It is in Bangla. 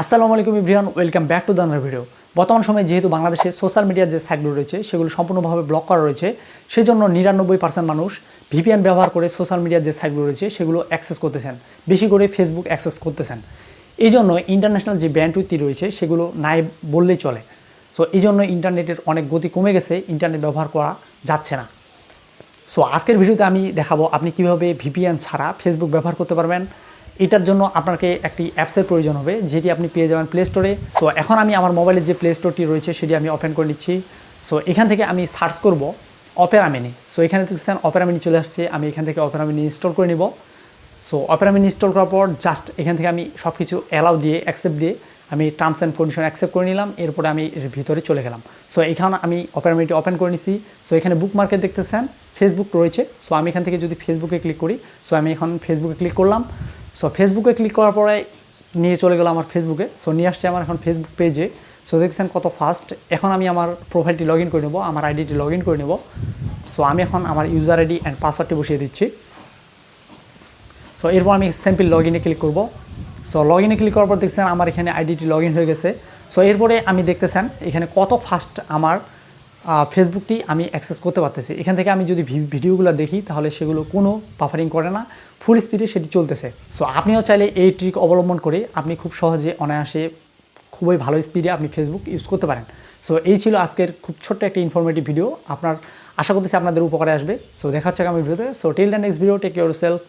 আসসালামু আলাইকুম ইব্রিয়ান, ওয়েলকাম ব্যাক টু দানার ভিডিও। বর্তমান সময়ে যেহেতু বাংলাদেশে সোশ্যাল মিডিয়ার যে সাইটগুলো রয়েছে, সেগুলো সম্পূর্ণভাবে ব্লক করা রয়েছে, সেজন্য নিরানব্বই পার্সেন্ট মানুষ ভিপিএন ব্যবহার করে সোশ্যাল মিডিয়ার যে সাইটগুলো রয়েছে, সেগুলো অ্যাক্সেস করতেছেন, বেশি করে ফেসবুক অ্যাক্সেস করতেছেন। এই জন্য ইন্টারন্যাশনাল যে ব্যান্ডউইথটি রয়েছে, সেগুলো নাই বললেই চলে। সো এই জন্য ইন্টারনেটের অনেক গতি কমে গেছে, ইন্টারনেট ব্যবহার করা যাচ্ছে না। সো আজকের ভিডিওতে আমি দেখাবো আপনি কীভাবে ভিপিএন ছাড়া ফেসবুক ব্যবহার করতে পারবেন এটার জন্য আপনাকে একটি অ্যাপসের প্রয়োজন হবে, যেটি আপনি পেয়ে যাবেন প্লে স্টোরে সো এখন আমি আমার মোবাইলের যে প্লে স্টোরটি রয়েছে, সেটি আমি ওপেন করে নিচ্ছি। সো এখান থেকে আমি সার্চ করব অপেরা মিনি সো এখানে দেখছেন অপেরা মিনি চলে আসছে। আমি এখান থেকে অপেরা মিনি ইনস্টল করে নিব। সো অপেরা মিনি ইনস্টল করার পর জাস্ট এখান থেকে আমি সব কিছু অ্যালাউ দিয়ে অ্যাকসেপ্ট দিয়ে আমি টার্মস অ্যান্ড কন্ডিশন অ্যাকসেপ্ট করে নিলাম। এরপরে আমি এর ভিতরে চলে গেলাম। সো এখানে আমি অপেরা মিনিটি ওপেন করে নিছি। সো এখানে বুক মার্কেট দেখতেছেন ফেসবুক রয়েছে। সো আমি এখান থেকে যদি ফেসবুকে ক্লিক করি সো আমি এখন ফেসবুকে ক্লিক করলাম। সো ফেসবুকে ক্লিক করার পরে নিয়ে চলে গেলো আমার ফেসবুকে সো নিয়ে আসছে আমার এখন ফেসবুক পেজে সো দেখছেন কত ফাস্ট এখন আমি আমার প্রোফাইলটি লগ ইন করে নেব, আমার আইডিটি লগ ইন করে নেব। সো আমি এখন আমার ইউজার আইডি অ্যান্ড পাসওয়ার্ডটি বসিয়ে দিচ্ছি। সো এরপর আমি স্যাম্পল লগ ইনে ক্লিক করব। সো লগ ইনে ক্লিক করার পর দেখছেন আমার এখানে আইডিটি লগ ইন হয়ে গেছে। সো এরপরে আমি দেখতেছেন এখানে কত ফাস্ট আমার ফেসবুকটি আমি অ্যাক্সেস করতে পারতেছি। এখান থেকে আমি যদি ভিডিওগুলো দেখি, তাহলে সেগুলো কোনো বাফারিং করে না। ফুল স্পিডে সেটি চলতেছে। সো আপনিও চাইলে এই ট্রিক অবলম্বন করে আপনি খুব সহজে অনায়াসে খুবই ভালো স্পিডে আপনি ফেসবুক ইউজ করতে পারেন। সো এই ছিল আজকের খুব ছোট্ট একটা ইনফরমেটিভ ভিডিও আপনার, আশা করতেছি আপনাদের উপকারে আসবে। সো দেখা হচ্ছে আগামী ভিডিওতে so till the next video take yourself